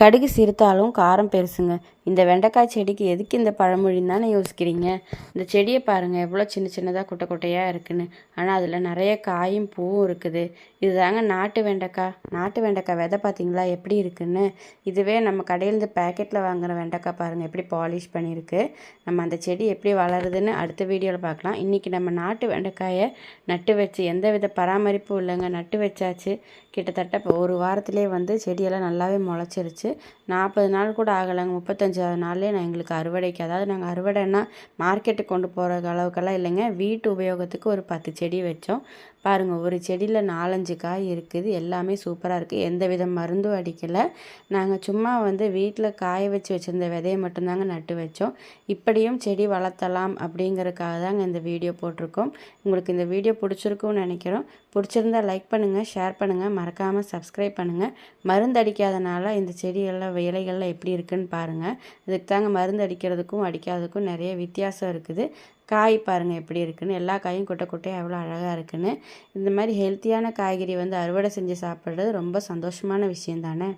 கடுகு சிறுத்தாலும் காரம் பெருசுங்க. இந்த வெண்டைக்காய் செடிக்கு எதுக்கு இந்த பழமொழின்னு தானே யோசிக்கிறீங்க? இந்த செடியை பாருங்கள் எவ்வளோ சின்ன சின்னதாக குட்டை குட்டையாக இருக்குன்னு. ஆனால் அதில் நிறைய காயும் பூவும் இருக்குது. இதுதாங்க நாட்டு வெண்டைக்காய். நாட்டு வெண்டைக்காய் விதை பார்த்தீங்களா எப்படி இருக்குன்னு? இதுவே நம்ம கடையிலேருந்து பேக்கெட்டில் வாங்குகிற வெண்டைக்காய் பாருங்கள் எப்படி பாலிஷ் பண்ணியிருக்கு. நம்ம அந்த செடி எப்படி வளருதுன்னு அடுத்த வீடியோவில் பார்க்கலாம். இன்றைக்கி நம்ம நாட்டு வெண்டைக்காயை நட்டு வச்சு எந்த வித பராமரிப்பும் இல்லைங்க. நட்டு வச்சாச்சு. கிட்டத்தட்ட இப்போ ஒரு வாரத்திலே வந்து செடியெல்லாம் நல்லாவே முளைச்சிருச்சு. நாற்பது நாள் கூட ஆகலைங்க. முப்பத்தஞ்சாவது நாள்லேயே நான் எங்களுக்கு அறுவடைக்கு அதாவது நாங்கள் அறுவடைன்னா மார்க்கெட்டுக்கு கொண்டு போகிற அளவுக்கெல்லாம் இல்லைங்க. வீட்டு உபயோகத்துக்கு ஒரு பத்து செடி வச்சோம். பாருங்கள் ஒரு செடியில் நாலஞ்சு காய் இருக்குது. எல்லாமே சூப்பராக இருக்குது எந்த வித மருந்தும் அடிக்கலை. நாங்கள் சும்மா வந்து வீட்டில் காய வச்சு வச்சுருந்த விதையை மட்டும்தாங்க நட்டு வச்சோம். இப்படியும் செடி வளர்த்தலாம் அப்படிங்கிறதுக்காக தாங்க இந்த வீடியோ போட்டிருக்கோம். உங்களுக்கு இந்த வீடியோ பிடிச்சிருக்கும்னு நினைக்கிறோம். பிடிச்சிருந்தா லைக் பண்ணுங்கள் ஷேர் பண்ணுங்கள் மறக்காமல் சப்ஸ்கிரைப் பண்ணுங்கள் மருந்து அடிக்காதனால இந்த செடியெல்லாம் இலைகள்லாம் எப்படி இருக்குன்னு பாருங்கள் இதுக்கு தாங்க மருந்து அடிக்கிறதுக்கும் அடிக்காததுக்கும் நிறைய வித்தியாசம் இருக்குது. காய் பாருங்கள் எப்படி இருக்குன்னு. எல்லா காயும் குட்டை குட்டையாக எவ்வளோ அழகாக இருக்குன்னு. இந்த மாதிரி ஹெல்த்தியான காய்கறி வந்து அறுவடை செஞ்சு சாப்பிட்றது ரொம்ப சந்தோஷமான விஷயம் தானே